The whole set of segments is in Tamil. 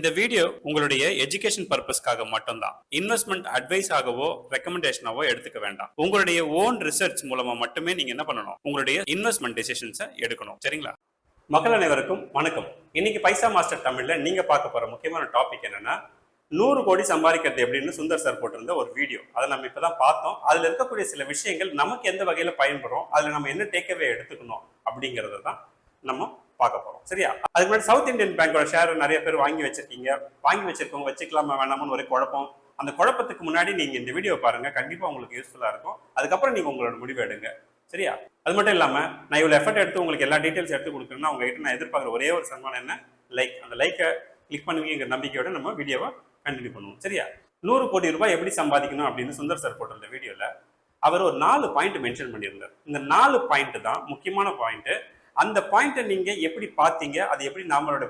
இந்த வீடியோ உங்களுடைய எஜுகேஷன் பர்பஸ்க்காக மட்டும்தான். இன்வெஸ்ட்மெண்ட் அட்வைஸ் ஆகவோ ரெக்கமெண்டேஷனாவோ எடுத்துக்க வேண்டாம். உங்களுடைய ஓன் ரிசர்ச் மூலமா மட்டுமே நீங்க என்ன பண்ணணும்? உங்களுடைய இன்வெஸ்ட்மெண்ட் டெசிஷன்ஸை எடுக்கணும். சரிங்களா? மக்கள் அனைவருக்கும் வணக்கம். இன்னைக்கு பைசா மாஸ்டர் தமிழ்ல நீங்க பார்க்க போற முக்கியமான டாபிக் என்னன்னா நூறு கோடி சம்பாதிக்கிறது எப்படின்னு சுந்தர் சார் போட்டிருந்த ஒரு வீடியோ. அதை நம்ம இப்பதான் பார்த்தோம். அதுல இருக்கக்கூடிய சில விஷயங்கள் நமக்கு எந்த வகையில பயன்படும் அதுல நம்ம என்ன டேக்அவே எடுத்துக்கணும் அப்படிங்கறத தான் நம்ம பார்க்க போறோம். சரியா? அதுக்கு முன்னாடி சவுத் இந்தியன் பேங்கோட ஷேர் நிறைய பேர் வாங்கி வச்சிருக்கீங்க. வாங்கி வச்சிருக்கவங்க வச்சுக்கலாமா வேணாமனு ஒரு குழப்பம். அந்த குழப்பத்துக்கு முன்னாடி நீங்க இந்த வீடியோ பாருங்க. கண்டிப்பா உங்களுக்கு யூஸ்ஃபுல்லா இருக்கும். அதுக்கப்புறம் நீங்க உங்களோட முடிவு எடுங்க. சரியா? அது மட்டும் இல்லாம நான் இவ்வளவு எஃபர்ட் எடுத்து உங்களுக்கு எல்லா டீடைல்ஸ் எடுத்து கொடுக்கணும்னா உங்ககிட்ட நான் எதிர்பார்க்குற ஒரே ஒரு சன்மானம் என்ன? லைக் அந்த லைக்கை கிளிக் பண்ணுவீங்கிற நம்பிக்கையோட நம்ம வீடியோவை கண்டினியூ பண்ணுவோம். சரியா? நூறு கோடி ரூபாய் எப்படி சம்பாதிக்கணும் அப்படின்னு சுந்தர் சார் போட்டிருந்த வீடியோல அவர் ஒரு நாலு பாயிண்ட் மென்ஷன் பண்ணியிருந்தார். இந்த நாலு பாயிண்ட் தான் முக்கியமான பாயிண்ட் அந்த பாயிண்ட்டை நீங்கள் எப்படி பார்த்தீங்க? அது எப்படி நம்மளோட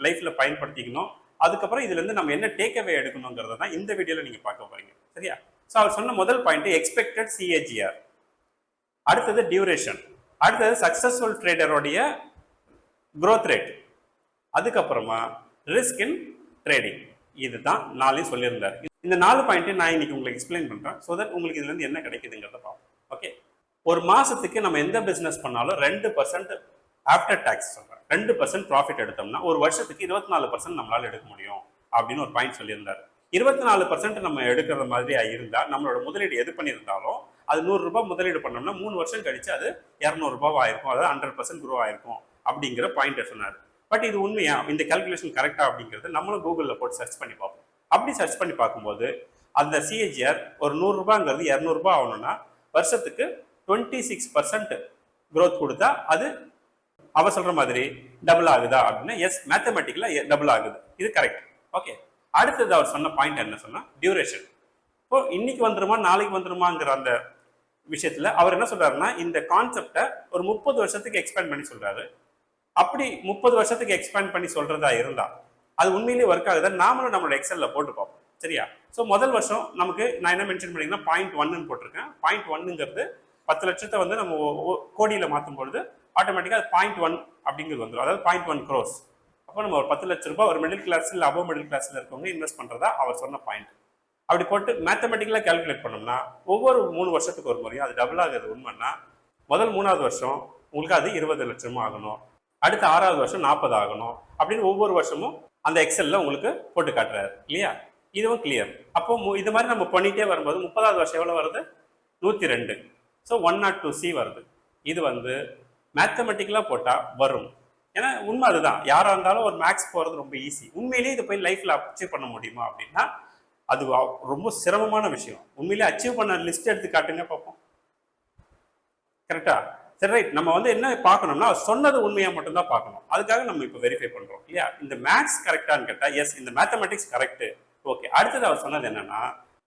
லைஃப்பில் பயன்படுத்திக்கணும்? அதுக்கப்புறம் இதுலேருந்து நம்ம என்ன டேக்அவே எடுக்கணுங்கிறத தான் இந்த வீடியோவில் நீங்கள் பார்க்க போகிறீங்க சரியா? ஸோ அவர் சொன்ன முதல் பாயிண்ட் எக்ஸ்பெக்டட் சிஏஜிஆர் அடுத்தது டியூரேஷன் அடுத்தது சக்ஸஸ்ஃபுல் ட்ரேடருடைய க்ரோத் ரேட் அதுக்கப்புறமா ரிஸ்க் இன் ட்ரேடிங் இதுதான் நாளையும் சொல்லியிருந்தார். இந்த நாலு பாயிண்ட்டு நான் இன்னைக்கு உங்களுக்கு எக்ஸ்பிளைன் பண்ணுறேன் ஸோ தட் உங்களுக்கு இதுலேருந்து என்ன கிடைக்குதுங்கிறத பார்ப்போம். ஒரு மாசத்துக்கு நம்ம எந்த பிசினஸ் பண்ணாலும் ரெண்டு பர்சன்ட் ஆஃப்டர் டேக்ஸ் சொல்றேன். ரெண்டு பர்சன்ட் ப்ராஃபிட் எடுத்தோம்னா ஒரு வருஷத்துக்கு இருபத்தி நாலு பர்சன்ட் நம்மளால எடுக்க முடியும் அப்படின்னு ஒரு பாயிண்ட் சொல்லியிருந்தாரு. இருபத்தி நாலு பர்சன்ட் நம்ம எடுக்கிற மாதிரியா இருந்தால் நம்மளோட முதலீடு எது பண்ணியிருந்தாலும் அது நூறு ரூபாய் முதலீடு பண்ணோம்னா மூணு வருஷம் கழிச்சு அது இரநூறு ஆயிருக்கும் அதாவது ஹண்ட்ரட் பர்சன்ட் குரோ ஆயிருக்கும் அப்படிங்கிற பாயிண்ட் சொன்னார். பட் இது உண்மையா? இந்த கல்குலேஷன் கரெக்டா அப்படிங்கிறது நம்மளும் கூகுளில் போட்டு சர்ச் பண்ணி பார்ப்போம். அப்படி சர்ச் பண்ணி பார்க்கும்போது அந்த சிஹெச்ஆர் ஒரு நூறுரூபாங்கிறது இரநூறுபா ஆகணும்னா வருஷத்துக்கு டுவெண்ட்டி சிக்ஸ் பர்சன்ட் க்ரோத் கொடுத்தா அது அவ சொல்ற மாதிரி டபுள் ஆகுதா அப்படின்னா எஸ் மேத்தமெட்டிக்கலா டபுள் ஆகுது. இது கரெக்ட் ஓகே அடுத்தது அவர் சொன்ன பாயிண்ட் என்ன சொன்னா டியூரேஷன் இப்போ இன்னைக்கு வந்துருமா நாளைக்கு வந்துருமாங்கிற அந்த விஷயத்துல அவர் என்ன சொல்றாருன்னா இந்த கான்செப்டை ஒரு முப்பது வருஷத்துக்கு எக்ஸ்பேண்ட் பண்ணி சொல்றாரு. அப்படி முப்பது வருஷத்துக்கு எக்ஸ்பேண்ட் பண்ணி சொல்றதா இருந்தா அது உண்மையிலேயே ஒர்க் ஆகுதா? நாமளும் நம்மளோட எக்ஸல்ல போட்டு பார்ப்போம். சரியா? ஸோ முதல் வருஷம் நமக்கு நான் என்ன மென்ஷன் பண்ணிங்கன்னா பாயிண்ட் ஒன்னு போட்டிருக்கேன். பாயிண்ட் ஒன்னுங்கிறது பத்து லட்சத்தை வந்து நம்ம கோடியில் மாற்றும் பொழுது ஆட்டோமேட்டிக்காக அது பாயிண்ட் ஒன் அப்படிங்கிறது வந்துடும் அதாவது பாயிண்ட் ஒன் க்ரோஸ் அப்போ நம்ம ஒரு பத்து லட்ச ரூபாய் ஒரு மிடில் கிளாஸ் இல்லை அபவ் மிடில் கிளாஸில் இருக்கவங்க இன்வெஸ்ட் பண்ணுறதா அவர் சொன்ன பாயிண்ட் அப்படி போட்டு மேத்தமெட்டிக்கலாக கால்குலேட் பண்ணோம்னா ஒவ்வொரு மூணு வருஷத்துக்கு ஒரு முறையும் அது டபுள் ஆகுது உண்மைன்னா முதல் மூணாவது வருஷம் உங்களுக்கு அது இருபது லட்சமும் ஆகணும். அடுத்த ஆறாவது வருஷம் நாற்பது ஆகணும் அப்படின்னு ஒவ்வொரு வருஷமும் அந்த எக்ஸலில் உங்களுக்கு போட்டு காட்டுறாரு. இல்லையா? இதுவும் கிளியர் அப்போ இது மாதிரி நம்ம பண்ணிகிட்டே வரும்போது முப்பதாவது வருஷம் எவ்வளோ வருது? நூற்றி ரெண்டு. So one nought two C வருது. இது வந்து மேத்தமெட்டிக்கலாக போட்டால் வரும். ஏன்னா உண்மை அதுதான். யாராக இருந்தாலும் ஒரு மேக்ஸ் போகிறது ரொம்ப ஈஸி உண்மையிலேயே இது போய் லைஃப்பில் அச்சீவ் பண்ண முடியுமா அப்படின்னா அது ரொம்ப சிரமமான விஷயம். உண்மையிலே அச்சீவ் பண்ண லிஸ்ட் எடுத்து காட்டுங்க பார்ப்போம். கரெக்டா சரி ரைட் நம்ம வந்து என்ன பார்க்கணும்னா அவர் சொன்னது உண்மையாக மட்டும்தான் பார்க்கணும். அதுக்காக நம்ம இப்போ வெரிஃபை பண்ணுறோம் இல்லையா? இந்த மேக்ஸ் கரெக்டான்னு கேட்டால் எஸ் இந்த மேத்தமெட்டிக்ஸ் கரெக்டு ஓகே அடுத்தது அவர் சொன்னது என்னன்னா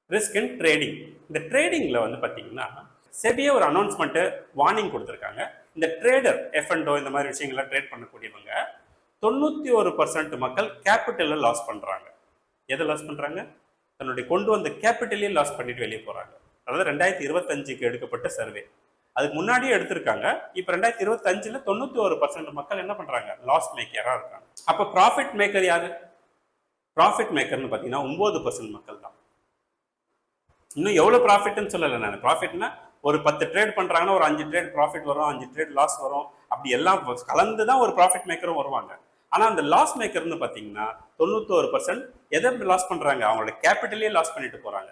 ரிஸ்க் இன் ட்ரேடிங் இந்த ட்ரேடிங்கில் வந்து பார்த்தீங்கன்னா செபியே ஒரு அனௌன்ஸ்மெண்ட்டு வார்னிங் கொடுத்துருக்காங்க. இந்த ட்ரேடர் எஃப்என்டோ இந்த மாதிரி விஷயங்கள்லாம் ட்ரேட் பண்ணக்கூடியவங்க தொண்ணூற்றி ஒரு பர்சன்ட் மக்கள் கேபிட்டலில் லாஸ் பண்ணுறாங்க எதை லாஸ் பண்ணுறாங்க தன்னுடைய கொண்டு வந்த கேபிட்டலையே லாஸ் பண்ணிட்டு வெளியே போகிறாங்க அதாவது ரெண்டாயிரத்தி இருபத்தஞ்சுக்கு எடுக்கப்பட்ட சர்வே அதுக்கு முன்னாடியே எடுத்திருக்காங்க. இப்போ ரெண்டாயிரத்தி இருபத்தஞ்சில் தொண்ணூற்றி ஒரு பர்சன்ட் மக்கள் என்ன பண்ணுறாங்க லாஸ் மேக்கராக இருக்காங்க. அப்போ ப்ராஃபிட் மேக்கர் யார்? ப்ராஃபிட் மேக்கர்னு பார்த்தீங்கன்னா ஒம்பது பர்சன்ட் மக்கள் தான் இன்னும் எவ்வளோ ப்ராஃபிட்னு சொல்லலை நான். ப்ராஃபிட்னா ஒரு பத்து ட்ரேட் பண்ணுறாங்கன்னா ஒரு அஞ்சு ட்ரேட் ப்ராஃபிட் வரும் அஞ்சு ட்ரேட் லாஸ் வரும். அப்படி எல்லாம் கலந்து தான் ஒரு ப்ராஃபிட் மேக்கரும் வருவாங்க. ஆனால் அந்த லாஸ் மேக்கர்னு பார்த்தீங்கன்னா தொண்ணூத்தோரு பர்சன்ட் எதை லாஸ் பண்ணுறாங்க அவங்களோட கேபிட்டலே லாஸ் பண்ணிட்டு போகிறாங்க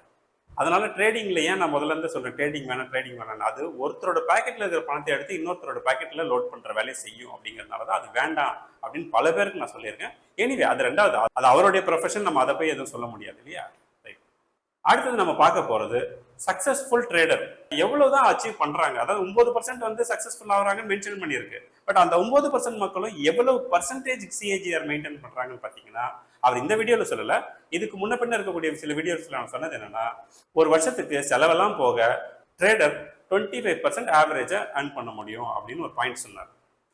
அதனால ட்ரேடிங்ல ஏன் நான் முதல்ல இருந்து சொல்றேன் ட்ரேடிங் வேணாம் ட்ரேடிங் வேணாம் அது ஒருத்தரோட பாக்கெட்டில் இருக்கிற பணத்தை எடுத்து இன்னொருத்தரோட பாக்கெட்டில் லோட் பண்ற வேலையை செய்யும் அப்படிங்கிறதுனால தான் அது வேண்டாம் அப்படின்னு பல பேருக்கு நான் சொல்லியிருக்கேன். எனிவே அது ரெண்டாவது அது அவருடைய ப்ரொஃபஷன் நம்ம அதை போய் எதுவும் சொல்ல முடியாது இல்லையா? ரைட் அடுத்தது நம்ம பார்க்க போறது சக்சஸ்ஃபுல் ட்ரேடர் எவ்வளவுதான் அச்சீவ் பண்றாங்க? அதாவது ஒன்பது பர்சன்ட் வந்து சக்சஸ்ஃபுல் ஆகுறாங்கன்னு மென்ஷன் பண்ணியிருக்கு. பட் அந்த ஒன்பது பர்சன்ட் மக்களும் எவ்வளவு பர்சன்டேஜ் சிஏஜிஆர் மெயின்டைன் பண்றாங்கன்னு பாத்தீங்கன்னா அவர் இந்த வீடியோவில் சொல்லல. இதுக்கு முன்ன பின்ன இருக்கக்கூடிய சில வீடியோஸ்ல நான் சொன்னது என்னன்னா ஒரு வருஷத்துக்கு செலவெல்லாம் போக ட்ரேடர் டுவெண்ட்டி ஃபைவ் பர்சன்ட் ஆவரேஜா ஏர்ன் பண்ண முடியும் அப்படின்னு ஒரு பாயிண்ட் சொன்னார்.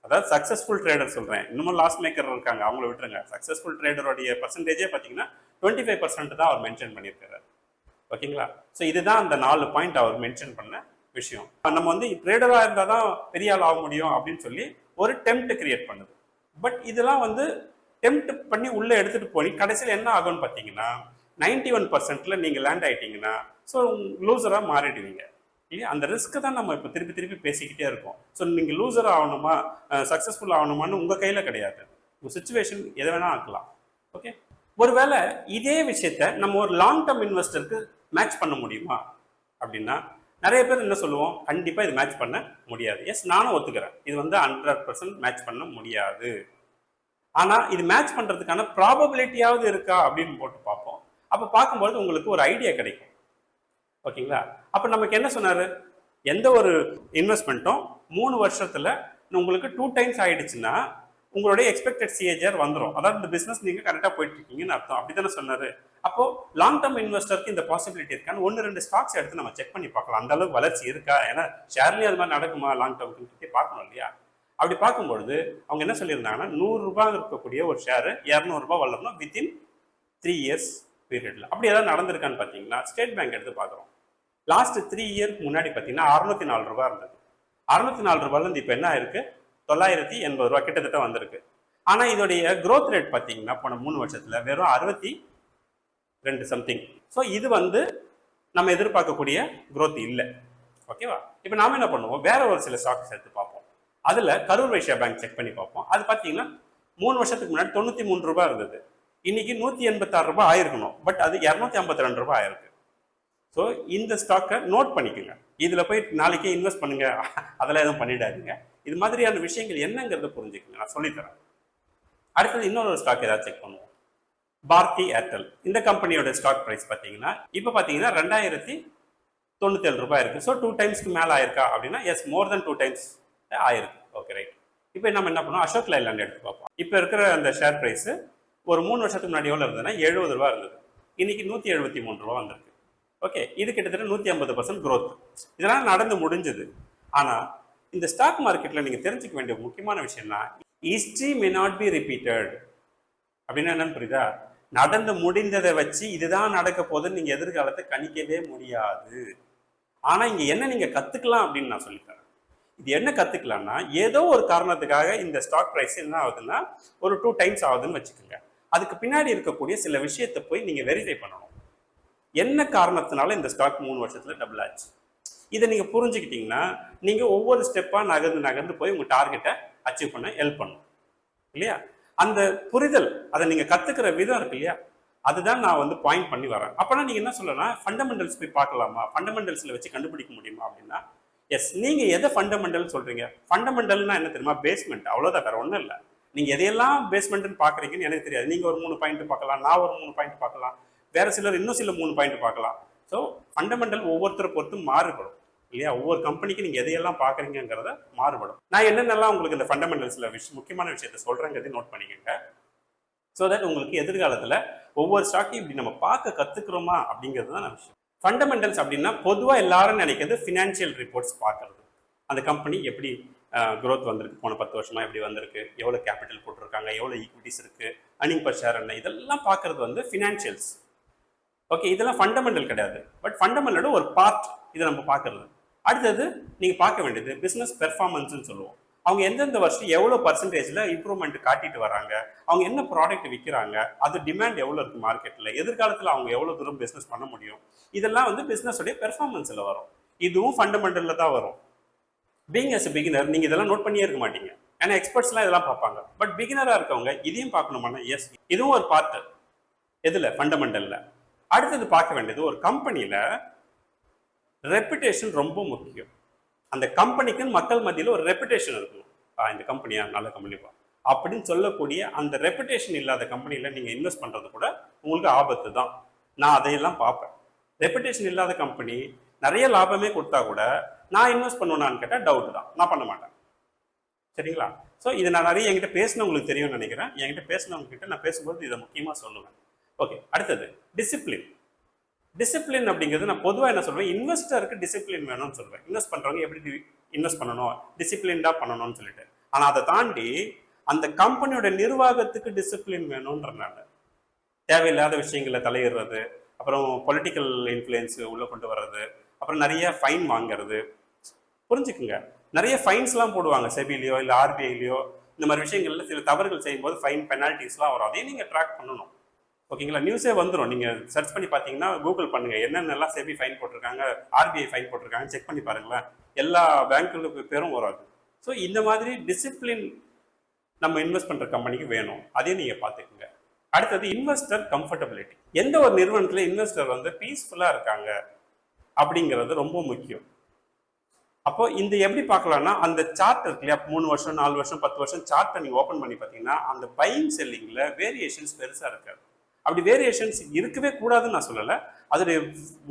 அதாவது சக்சஸ்ஃபுல் ட்ரேடர் சொல்றேன். இன்னமும் லாஸ் மேக்கர் இருக்காங்க. அவங்கள விட்டுருங்க. சக்சஸ்ஃபுல் ட்ரேடருடைய பர்சன்டேஜே பார்த்தீங்கன்னா டுவெண்ட்டி ஃபைவ் பர்சன்ட் தான் அவர் மென்ஷன் பண்ணியிருக்காரு. ஓகேங்களா? ஸோ இதுதான் அந்த நாலு பாயிண்ட் அவர் மென்ஷன் பண்ண விஷயம். நம்ம வந்து ட்ரேடராக இருந்தால் தான் பெரிய ஆள் ஆக முடியும் அப்படின்னு சொல்லி ஒரு டெம்ப்ட் கிரியேட் பண்ணுது. பட் இதெல்லாம் வந்து டெம்ப்ட் பண்ணி உள்ளே எடுத்துகிட்டு போய் கடைசியில் என்ன ஆகும்னு பார்த்தீங்கன்னா நைன்டி ஒன் பர்சன்ட்ல நீங்கள் லேண்ட் ஆகிட்டீங்கன்னா ஸோ லூசராக மாறிடுவீங்க. இல்லையா? அந்த ரிஸ்க்கு தான் நம்ம இப்போ திருப்பி திருப்பி பேசிக்கிட்டே இருக்கோம். ஸோ நீங்கள் லூசர் ஆகணுமா? சக்ஸஸ்ஃபுல் ஆகணுமான்னு உங்கள் கையில் கிடையாது. உங்கள் சுச்சுவேஷன் எதை வேணால் ஆக்கலாம். ஓகே ஒருவேளை இதே விஷயத்த நம்ம ஒரு லாங் டேர்ம் இன்வெஸ்டருக்கு மேட்ச் பண்ண முடியுமா? அப்படின்னா நிறைய பேர் என்ன சொல்லுவோம்? கண்டிப்பாக இது மேட்ச் பண்ண முடியாது. எஸ் நானும் ஒத்துக்கிறேன். இது வந்து ஹண்ட்ரட் பர்சன்ட் மேட்ச் பண்ண முடியாது. ஆனால் இது மேட்ச் பண்ணுறதுக்கான ப்ராபபிலிட்டியாவது இருக்கா? அப்படின்னு போட்டு பார்ப்போம். அப்போ பார்க்கும்போது உங்களுக்கு ஒரு ஐடியா கிடைக்கும். ஓகேங்களா? அப்போ நமக்கு என்ன சொன்னார்? எந்த ஒரு இன்வெஸ்ட்மெண்ட்டும் மூணு வருஷத்தில் உங்களுக்கு டூ டைம்ஸ் ஆயிடுச்சுன்னா உங்களுடைய எக்ஸ்பெக்டட் சிஏஜர் வந்துடும் அதாவது இந்த பிசினஸ் நீங்கள் கரெக்டாக போயிட்டு இருக்கீங்கன்னு அர்த்தம். அப்படித்தானே சொன்னார். அப்போ லாங் டேர்ம் இன்வெஸ்டருக்கு இந்த பாசிபிலிட்டி இருக்கான்னு ஒன்று ரெண்டு ஸ்டாக்ஸ் எடுத்து நம்ம செக் பண்ணி பார்க்கலாம். அந்த அளவுக்கு வளர்ச்சி இருக்கா? ஏன்னா ஷேர்லேயும் அது மாதிரி நடக்குமா? லாங் டேர்ம் பார்க்கணும் இல்லையா? அப்படி பார்க்கும்பொழுது அவங்க என்ன சொல்லியிருந்தாங்கன்னா நூறுரூபா இருக்கக்கூடிய ஒரு ஷேரு இரநூறுபா வளரணும் வித்தின் த்ரீ இயர்ஸ் பீரியட்ல அப்படி ஏதாவது நடந்திருக்கான்னு பார்த்தீங்கன்னா ஸ்டேட் பேங்க் எடுத்து பார்க்குறோம். லாஸ்ட் த்ரீ இயர்க்கு முன்னாடி பார்த்தீங்கன்னா அறுநூத்தி நாலு ரூபா இருந்தது. அறுநூத்தி நாலு ரூபாயிலேருந்து இப்போ என்ன ஆயிருக்கு? தொள்ளாயிரத்தி எண்பது ரூபா கிட்டத்தட்ட வந்திருக்கு. ஆனால் இதோடைய க்ரோத் ரேட் பார்த்தீங்கன்னா போன மூணு வருஷத்தில் வெறும் அறுபத்தி ரெண்டு சம்திங் ஸோ இது வந்து நம்ம எதிர்பார்க்கக்கூடிய க்ரோத் இல்லை. ஓகேவா இப்போ நாம் என்ன பண்ணுவோம்? வேற ஒரு சில ஸ்டாக்ஸ் எடுத்து பார்ப்போம். அதில் கரூர் வைஷ்யா பேங்க் செக் பண்ணி பார்ப்போம். அது பார்த்தீங்கன்னா மூணு வருஷத்துக்கு முன்னாடி தொண்ணூற்றி மூணு ரூபாய் இருந்தது. இன்னைக்கு நூற்றி எண்பத்தாறு ரூபாய் ஆயிருக்கணும். பட் அது இரநூத்தி ஐம்பத்தி ரெண்டு ரூபாய் ஆயிருக்கு. ஸோ இந்த ஸ்டாக்கை நோட் பண்ணிக்கோங்க. இதில் போய் நாளைக்கே இன்வெஸ்ட் பண்ணுங்க. அதெல்லாம் எதுவும் பண்ணிடாதீங்க. இது மாதிரியான விஷயங்கள் என்னங்கிறத புரிஞ்சுக்கங்க. நான் சொல்லித்தரேன். அடுத்தது இன்னொரு ஸ்டாக் ஏதாவது செக் பண்ணுவோம். பாரதி ஏர்டெல். இந்த கம்பெனியோட ஸ்டாக் ப்ரைஸ் பார்த்தீங்கன்னா இப்போ பார்த்தீங்கன்னா ரெண்டாயிரத்தி தொண்ணூத்தேழு ரூபாய் இருக்கு. ஸோ டூ டைம்ஸ்க்கு மேலே ஆயிருக்கா அப்படின்னா is more than two times ஆயிருக்கு. ஓகே ரைட் இப்போ நம்ம என்ன பண்ணுவோம் அசோக் லைலாண்ட் எடுத்து பார்ப்போம். இப்போ இருக்கிற அந்த ஷேர் ப்ரைஸு ஒரு மூணு வருஷத்துக்கு முன்னாடி எவ்வளோ இருந்ததுன்னா எழுபது ரூபா இருந்தது. இன்னைக்கு நூற்றி எழுபத்தி மூணு ரூபா வந்திருக்கு. ஓகே இது கிட்டத்தட்ட நூற்றி ஐம்பது பர்சன்ட் க்ரோத் இதெல்லாம் நடந்து முடிஞ்சது. ஆனால் இந்த ஸ்டாக் மார்க்கெட்டில் நீங்கள் தெரிஞ்சுக்க வேண்டிய முக்கியமான விஷயம்னா history may not be repeated அப்படின்னா என்னன்னு புரியுதா? நடந்து முடிந்ததை வச்சு இதுதான் நடக்க போகுதுன்னு நீங்கள் எதிர்காலத்தை கணிக்கவே முடியாது. ஆனால் இங்கே என்ன நீங்கள் கற்றுக்கலாம் அப்படின்னு நான் சொல்லித்தரேன் இது என்ன கற்றுக்கலாம்னா ஏதோ ஒரு காரணத்துக்காக இந்த ஸ்டாக் ப்ரைஸ் என்ன ஆகுதுன்னா ஒரு டூ டைம்ஸ் ஆகுதுன்னு வச்சுக்கோங்க. அதுக்கு பின்னாடி இருக்கக்கூடிய சில விஷயத்தை போய் நீங்கள் வெரிஃபை பண்ணணும். என்ன காரணத்தினால இந்த ஸ்டாக் மூணு வருஷத்தில் டபுள் ஆச்சு? இதை நீங்கள் புரிஞ்சுக்கிட்டீங்கன்னா நீங்கள் ஒவ்வொரு ஸ்டெப்பாக நகர்ந்து நகர்ந்து போய் உங்கள் டார்கெட்டை அச்சீவ் பண்ண ஹெல்ப் பண்ணும். இல்லையா? அந்த புரிதல் அதை நீங்கள் கற்றுக்கிற விதம் இருக்கு இல்லையா? அதுதான் நான் வந்து பாயிண்ட் பண்ணி வரேன். அப்போனா நீங்கள் என்ன சொல்லலாம் ஃபண்டமெண்டல்ஸ் போய் பார்க்கலாமா? ஃபண்டமெண்டல்ஸில் வச்சு கண்டுபிடிக்க முடியுமா அப்படின்னா எஸ் நீங்கள் எதை ஃபண்டமெண்டல் சொல்கிறீங்க ஃபண்டமெண்டல்னா என்ன தெரியுமா? பேஸ்மெண்ட் அவ்வளோதான் வேறு ஒன்றும் இல்லை. நீங்கள் எதையெல்லாம் பேஸ்மெண்ட்னு பார்க்குறீங்கன்னு எனக்கு தெரியாது. நீங்கள் ஒரு மூணு பாயிண்ட் பார்க்கலாம் நான் ஒரு மூணு பாயிண்ட் பார்க்கலாம். வேறு சிலர் இன்னும் சில மூணு பாயிண்ட் பார்க்கலாம். ஸோ ஃபண்டமெண்டல் ஒவ்வொருத்தரை பொறுத்து மாறுபடும். இல்லையா? ஒவ்வொரு கம்பெனிக்கு நீங்க எதையெல்லாம் பாக்குறீங்கிறத மாறுபடும். நான் என்னென்னலாம் உங்களுக்கு இந்த ஃபண்டமெண்டல்ஸ்ல விஷயம் முக்கியமான விஷயத்த சொல்றேங்கிறதையும் நோட் பண்ணிக்கோங்க. ஸோ தட் உங்களுக்கு எதிர்காலத்துல ஒவ்வொரு ஸ்டாக்கையும் இப்படி நம்ம பார்க்க கத்துக்கிறோமா அப்படிங்கிறது தான் விஷயம். ஃபண்டமெண்டல்ஸ் அப்படின்னா பொதுவா எல்லாரும் நினைக்கிறது ஃபினான்ஷியல் ரிப்போர்ட்ஸ் பார்க்கறது. அந்த கம்பெனி எப்படி க்ரோத் வந்திருக்கு? போன பத்து வருஷமா எப்படி வந்திருக்கு? எவ்வளோ கேபிட்டல் போட்டிருக்காங்க? எவ்வளோ ஈக்விட்டிஸ் இருக்கு? அர்னிங் பர் ஷேர் என்ன? இதெல்லாம் பார்க்கறது வந்து ஃபினான்ஷியல்ஸ் ஓகே இதெல்லாம் ஃபண்டமெண்டல் கிடையாது. பட் ஃபண்டமெண்டலோட ஒரு பார்ட் இதை நம்ம பார்க்கறது. அடுத்தது நீங்கள் பார்க்க வேண்டியது பிஸ்னஸ் பெர்ஃபார்மன்ஸ்னு சொல்லுவோம். அவங்க எந்தெந்த வருஷம் எவ்வளோ பர்சன்டேஜில் இம்ப்ரூவ்மெண்ட் காட்டிட்டு வராங்க? அவங்க என்ன ப்ராடக்ட் விற்கிறாங்க அது டிமாண்ட் எவ்வளோ இருக்குது மார்க்கெட்டில் எதிர்காலத்தில் அவங்க எவ்வளோ தூரம் பிஸ்னஸ் பண்ண முடியும்? இதெல்லாம் வந்து பிஸ்னஸுடைய பெர்ஃபார்மன்ஸில் வரும். இதுவும் ஃபண்டமெண்டலில் தான் வரும். பீங் எஸ் பிகினர் நீங்கள் இதெல்லாம் நோட் பண்ணியே இருக்க மாட்டீங்க. ஏன்னா எக்ஸ்பர்ட்ஸ்லாம் இதெல்லாம் பார்ப்பாங்க. பட் பிகினராக இருக்கவங்க இதையும் பார்க்கணுமானா எஸ் இதுவும் ஒரு பார்ட்டு எதில்? ஃபண்டமெண்டலில் அடுத்தது பார்க்க வேண்டியது ஒரு கம்பெனியில் ரெப்புடேஷன் ரொம்ப முக்கியம். அந்த கம்பெனிக்கு மக்கள் மத்தியில் ஒரு ரெப்புடேஷன் இருக்கணும் இந்த கம்பெனியா நல்ல கம்பெனிப்பா அப்படின்னு சொல்லக்கூடிய அந்த ரெப்புடேஷன் இல்லாத கம்பெனியில் நீங்கள் இன்வெஸ்ட் பண்ணுறது கூட உங்களுக்கு ஆபத்து தான். நான் அதையெல்லாம் பார்ப்பேன். ரெப்புடேஷன் இல்லாத கம்பெனி நிறைய லாபமே கொடுத்தா கூட நான் இன்வெஸ்ட் பண்ணுவேனான்னு கேட்டால் டவுட் தான். நான் பண்ண மாட்டேன். சரிங்களா? ஸோ இதை நான் நிறைய என்கிட்ட பேசினவங்களுக்கு தெரியும்னு நினைக்கிறேன். என்கிட்ட பேசினவங்க கிட்ட நான் பேசும்போது இதை முக்கியமாக சொல்லுவேன். ஓகே அடுத்தது டிசிப்ளின் டிசிப்ளின் அப்படிங்கிறது நான் பொதுவாக என்ன சொல்வேன் இன்வெஸ்டருக்கு டிசிப்ளின் வேணும்னு சொல்லுவேன் இன்வெஸ்ட் பண்ணுறவங்க எப்படி இன்வெஸ்ட் பண்ணணும்? டிசிப்ளின்டாக பண்ணணும்னு சொல்லிட்டு. ஆனால் அதை தாண்டி அந்த கம்பெனியோட நிர்வாகத்துக்கு டிசிப்ளின் வேணும்ன்றனால நான் தேவையில்லாத விஷயங்களை தலையிடுறது அப்புறம் பொலிட்டிக்கல் இன்ஃப்ளூயன்ஸ் உள்ளே கொண்டு வர்றது அப்புறம் நிறைய ஃபைன் வாங்குறது. புரிஞ்சுக்குங்க. நிறைய ஃபைன்ஸ்லாம் போடுவாங்க. செபிலையோ இல்லை ஆர்பிஐலையோ இந்த மாதிரி விஷயங்கள்ல சில தவறுகள் செய்யும்போது ஃபைன் பெனால்ட்டிஸ்லாம் வரும். அதையும் நீங்கள் ட்ராக் பண்ணணும். ஓகேங்களா? நியூஸே வந்துடும் நீங்கள் சர்ச் பண்ணி பார்த்தீங்கன்னா கூகுள் பண்ணுங்கள் என்னென்னலாம் செபி ஃபைன் போட்டிருக்காங்க ஆர்பிஐ ஃபைன் போட்டிருக்காங்க செக் பண்ணி பாருங்களேன். எல்லா பேங்க்குகளுக்கு பேரும் வராது ஸோ இந்த மாதிரி டிசிப்ளின் நம்ம இன்வெஸ்ட் பண்ணுற கம்பெனிக்கு வேணும். அதையும் நீங்கள் பார்த்துக்குங்க. அடுத்தது இன்வெஸ்டர் கம்ஃபர்டபிலிட்டி எந்த ஒரு நிறுவனத்தில் இன்வெஸ்டர் வந்து பீஸ்ஃபுல்லாக இருக்காங்க அப்படிங்கிறது ரொம்ப முக்கியம். அப்போ இந்த எப்படி பார்க்கலாம்னா அந்த சார்ட் இருக்கு இல்லையா? மூணு வருஷம் நாலு வருஷம் பத்து வருஷம் சார்ட்டை நீங்கள் ஓப்பன் பண்ணி பார்த்தீங்கன்னா அந்த பையிங் செல்லிங்கில் வேரியேஷன்ஸ் பெருசாக இருக்காது. அப்படி வேரியேஷன்ஸ் இருக்கவே கூடாதுன்னு நான் சொல்லலை. அதோடைய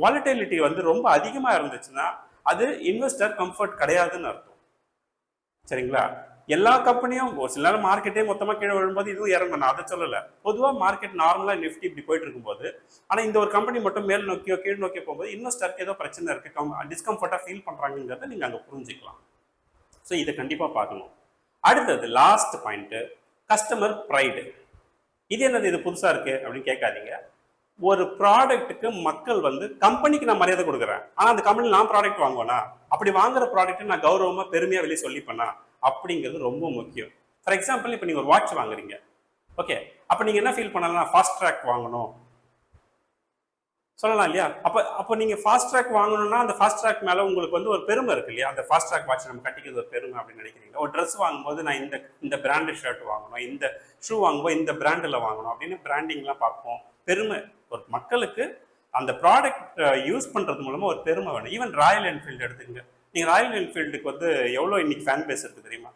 வாலிட்டிலிட்டி வந்து ரொம்ப அதிகமாக இருந்துச்சுன்னா அது இன்வெஸ்டர் கம்ஃபர்ட் கிடையாதுன்னு அர்த்தம். சரிங்களா? எல்லா கம்பெனியும் ஒரு சில நேரம் மார்க்கெட்டே மொத்தமாக கீழே விழும்போது இதுவும் இறங்கும் நான் அதை சொல்லலை. பொதுவாக மார்க்கெட் நார்மலாக நிஃப்டி இப்படி போயிட்டு இருக்கும்போது ஆனால் இந்த ஒரு கம்பெனி மட்டும் மேல் நோக்கியோ கீழ் நோக்கியோ போகும்போது இன்வெஸ்டருக்கு ஏதோ பிரச்சனை இருக்குது கம் டிஸ்கம்ஃபர்ட்டாக ஃபீல் பண்ணுறாங்கிறத நீங்கள் அங்கே புரிஞ்சுக்கலாம். ஸோ இதை கண்டிப்பாக பார்க்கணும். அடுத்தது லாஸ்ட் பாயிண்ட்டு கஸ்டமர் ப்ரைடு இது என்னது? இது புதுசாக இருக்குது அப்படின்னு கேட்காதீங்க. ஒரு ப்ராடக்ட்டுக்கு மக்கள் வந்து கம்பெனிக்கு நான் மரியாதை கொடுக்குறேன். ஆனால் அந்த கம்பெனி நான் ப்ராடக்ட் வாங்குவேனா? அப்படி வாங்குற ப்ராடக்ட்டை நான் கௌரவமாக பெருமையாக வெளியே சொல்லிப்பேனா? அப்படிங்கிறது ரொம்ப முக்கியம். ஃபார் எக்ஸாம்பிள் இப்போ நீங்கள் ஒரு வாட்ச் வாங்குறீங்க. ஓகே அப்போ நீங்கள் என்ன ஃபீல் பண்ணலாம் ஃபாஸ்ட் ட்ராக் வாங்கணும். சொல்லலாம் இல்லையா? அப்போ அப்போ நீங்கள் ஃபாஸ்ட் ட்ராக் வாங்கணும்னா அந்த ஃபாஸ்ட் ட்ராக் மேலே உங்களுக்கு வந்து ஒரு பெருமை இருக்கு இல்லையா? அந்த ஃபாஸ்ட் ட்ராக் வாட்ச் நம்ம கட்டிக்கிறது ஒரு பெருமை அப்படின்னு நினைக்கிறீங்க ஒரு ட்ரெஸ் வாங்கும்போது நான் இந்த இந்த பிராண்டு ஷர்ட் வாங்கணும் இந்த ஷூ வாங்கும்போது இந்த பிராண்டில் வாங்கணும் அப்படின்னு பிராண்டிங்லாம் பார்ப்போம். பெருமை. ஒரு மக்களுக்கு அந்த ப்ராடக்ட் யூஸ் பண்ணுறது மூலமாக ஒரு பெருமை வேணும். ஈவன் ராயல் என்ஃபீல்டு எடுத்துங்க நீங்கள் ராயல் என்ஃபீல்டுக்கு வந்து எவ்வளோ இன்னைக்கு ஃபேன் பேஸ் இருக்குது தெரியுமா?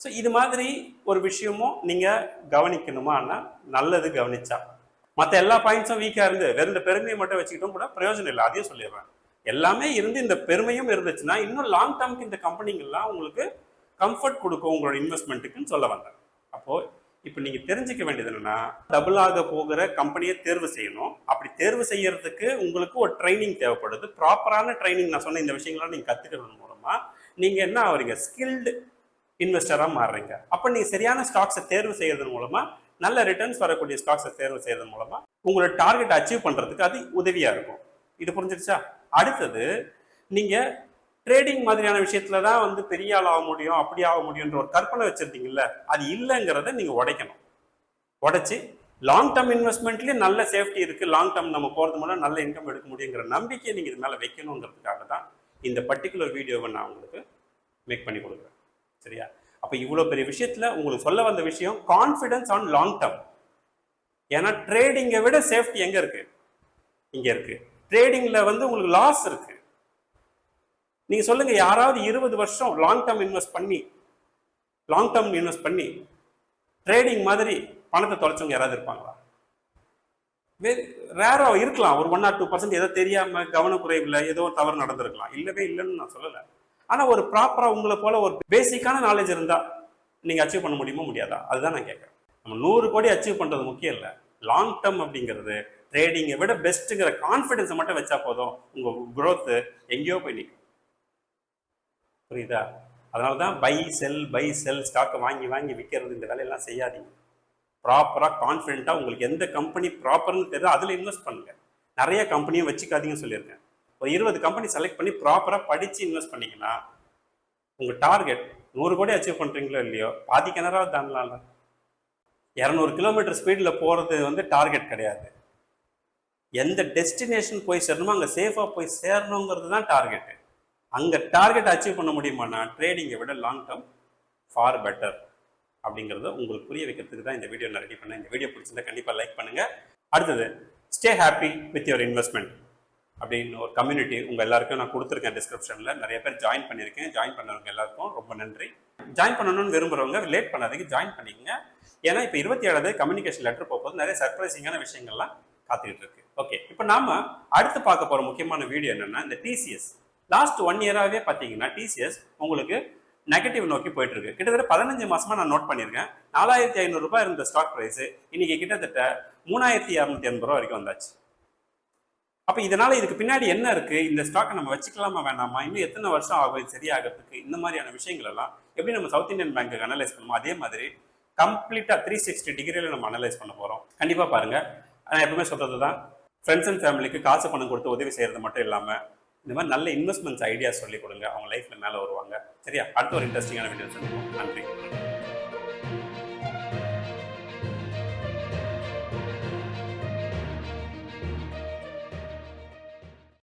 ஸோ இது மாதிரி ஒரு விஷயமும் நீங்கள் கவனிக்கணுமான்னா நல்லது கவனிச்சா. மற்ற எல்லா பாயிண்ட்ஸும் வீக்காக இருந்து வெறும் இந்த பெருமையை மட்டும் வச்சுக்கிட்டும் கூட பிரயோஜனம் இல்லை. அதையும் சொல்லிடுறேன். எல்லாமே இருந்து இந்த பெருமையும் இருந்துச்சுன்னா இன்னும் லாங் டேர்ம்க்கு இந்த கம்பெனிங்கெல்லாம் உங்களுக்கு கம்ஃபர்ட் கொடுக்கும் உங்களோட இன்வெஸ்ட்மெண்ட்டுக்குன்னு சொல்ல வந்தேன். அப்போது இப்போ நீங்கள் தெரிஞ்சுக்க வேண்டியது என்னென்னா டபுள் ஆக போகிற கம்பெனியை தேர்வு செய்யணும். அப்படி தேர்வு செய்யறதுக்கு உங்களுக்கு ஒரு ட்ரைனிங் தேவைப்படுது. ப்ராப்பரான ட்ரைனிங் நான் சொன்ன இந்த விஷயங்கள்லாம் நீங்கள் கற்றுக்கிறது மூலமாக நீங்கள் என்ன ஆவறீங்க? ஸ்கில்டு இன்வெஸ்டராக மாறுறீங்க. அப்போ நீங்கள் சரியான ஸ்டாக்ஸை தேர்வு செய்யறது மூலமாக நல்ல ரிட்டர்ன்ஸ் வரக்கூடிய ஸ்டாக்ஸை தேர்வு செய்யறது மூலமா உங்களோட டார்கெட் அச்சீவ் பண்றதுக்கு அது உதவியா இருக்கும். இது புரிஞ்சிருச்சா? அடுத்தது நீங்க ட்ரேடிங் மாதிரியான விஷயத்துல தான் வந்து பெரிய ஆள் ஆக முடியும் அப்படி ஆக முடியும்ன்ற ஒரு கற்பனை வச்சிருந்தீங்கல்ல அது இல்லைங்கிறத நீங்க உடைக்கணும். உடைச்சு லாங் டேர்ம் இன்வெஸ்ட்மெண்ட்லேயும் நல்ல சேஃப்டி இருக்குது லாங் டேர்ம் நம்ம போகிறது மூலம் நல்ல இன்கம் எடுக்க முடியுங்கிற நம்பிக்கையை நீங்கள் இது மேலே வைக்கணுங்கிறதுக்காக தான் இந்த பர்டிகுலர் வீடியோவை நான் உங்களுக்கு மேக் பண்ணி கொடுக்குறேன். சரியா? அப்போ இவ்வளோ பெரிய விஷயத்தில் உங்களுக்கு சொல்ல வந்த விஷயம் கான்ஃபிடன்ஸ் ஆன் லாங் டேர்ம் ஏன்னா ட்ரேடிங்கை விட சேஃப்டி எங்கே இருக்குது இங்கே இருக்குது ட்ரேடிங்கில் வந்து உங்களுக்கு லாஸ் இருக்குது நீங்கள் சொல்லுங்கள் யாராவது இருபது வருஷம் லாங் டேர்ம் இன்வெஸ்ட் பண்ணி லாங் டேர்ம் இன்வெஸ்ட் பண்ணி ட்ரேடிங் மாதிரி பணத்தை தொலைச்சவங்க யாராவது இருப்பாங்களா? ரேராக இருக்கலாம். ஒரு ஒன் ஆர் டூ பர்சன்ட் ஏதோ தெரியாமல் கவனக்குறைவில் ஏதோ தவறு நடந்திருக்கலாம். இல்லவே இல்லைன்னு நான் சொல்லலை. ஆனால் ஒரு ப்ராப்பராக உங்களை போல ஒரு பேசிக்கான நாலேஜ் இருந்தால் நீங்கள் அச்சீவ் பண்ண முடியுமா முடியாதா? அதுதான் நான் கேட்குறேன். நம்ம நூறு கோடி அச்சீவ் பண்ணுறது முக்கியம் இல்லை. லாங் டேர்ம் அப்படிங்கிறது ட்ரேடிங்கை விட பெஸ்ட்டுங்கிற கான்ஃபிடென்ஸை மட்டும் வச்சா போதும் உங்கள் குரோத்து எங்கேயோ போய் நிற்கும் புரியுதா? அதனால தான் பை செல் பை செல் ஸ்டாக்கை வாங்கி வாங்கி விற்கிறது இந்த வேலையெல்லாம் செய்யாதீங்க. ப்ராப்பராக கான்ஃபிடென்ட்டாக உங்களுக்கு எந்த கம்பெனி ப்ராப்பர்னு தெரியுதோ அதில் இன்வெஸ்ட் பண்ணுங்க. நிறைய கம்பெனியும் வச்சுக்காதீங்கன்னு சொல்லியிருக்கேன். ஒரு இருபது கம்பெனி செலக்ட் பண்ணி ப்ராப்பராக படித்து இன்வெஸ்ட் பண்ணிங்கன்னா உங்கள் டார்கெட் நூறு கோடி அச்சீவ் பண்ணுறீங்களோ இல்லையோ பாதி கிணறாவது தாண்டலாம்ல. இரநூறு கிலோமீட்டர் ஸ்பீடில் போகிறது வந்து டார்கெட் கிடையாது. எந்த டெஸ்டினேஷன் போய் சேரணுமோ அங்கே சேஃபாக போய் சேரணுங்கிறது தான் டார்கெட்டு அங்கே டார்கெட் அச்சீவ் பண்ண முடியுமானா ட்ரேடிங்கை விட லாங் டேர்ம் ஃபார் பெட்டர் அப்படிங்கிறத உங்களுக்கு புரிய வைக்கிறதுக்கு தான் இந்த வீடியோ நான் ரெடி பண்ணேன். இந்த வீடியோ பிடிச்சிருந்தா கண்டிப்பாக லைக் பண்ணுங்கள் அடுத்தது stay happy with your investment அப்படின்னு ஒரு கம்யூனிட்டி உங்கள் எல்லாருக்கும் நான் கொடுத்துருக்கேன் டிஸ்கிரிப்ஷனில் நிறைய பேர் ஜாயின் பண்ணியிருக்கேன். ஜாயின் பண்ணவங்க எல்லாருக்கும் ரொம்ப நன்றி. ஜாயின் பண்ணணும்னு விரும்புகிறவங்க லேட் பண்ணாதீங்க. ஜாயின் பண்ணிக்கங்க. ஏன்னா இப்போ இருபத்தி ஏழாவது கம்யூனிகேஷன் லெட்டர் போகும்போது நிறைய சர்ப்ரைசிங்கான விஷயங்கள்லாம் காத்துக்கிட்டு இருக்கு. ஓகே இப்போ நாம அடுத்து பார்க்க போகிற முக்கியமான வீடியோ என்னென்னா இந்த டிசிஎஸ் லாஸ்ட் ஒன் இயராகவே பார்த்தீங்கன்னா டிசிஎஸ் உங்களுக்கு நெகட்டிவ் நோக்கி போயிட்டு இருக்கு. கிட்டத்தட்ட பதினஞ்சு மாசமா நான் நோட் பண்ணியிருக்கேன். நாலாயிரத்தி ஐநூறு ரூபாய் இருந்த ஸ்டாக் பிரைஸ் இன்னைக்கு கிட்டத்தட்ட மூணாயிரத்தி இரநூத்தி எண்பது ரூபா வரைக்கும் வந்தாச்சு. அப்ப இதனால இதுக்கு பின்னாடி என்ன இருக்கு? இந்த ஸ்டாக்கை நம்ம வச்சுக்கலாமா வேணாமா? இன்னும் எத்தனை வருஷம் ஆகும்? இது சரியாகிறதுக்கு இந்த மாதிரியான விஷயங்கள் எல்லாம் எப்படி நம்ம சவுத் இந்தியன் பேங்க்கு அனலைஸ் பண்ணுமோ அதே மாதிரி கம்ப்ளீட்டா த்ரீ சிக்ஸ்டி டிகிரியில நம்ம அனலைஸ் பண்ண போறோம். கண்டிப்பா பாருங்க. நான் எப்பவுமே சொல்றது தான். ஃப்ரெண்ட்ஸ் அண்ட் ஃபேமிலிக்கு காசு பணம் கொடுத்து உதவி செய்யறது மட்டும் இல்லாம இந்த மாதிரி நல்ல இன்வெஸ்ட்மெண்ட்ஸ் ஐடியாஸ் சொல்லி கொடுங்க. அவங்க லைஃப்ல மேல வருவாங்க. சரியா? அடுத்த ஒரு இன்ட்ரெஸ்டிங்கான வீடியோ சொல்லுவோம் நன்றி.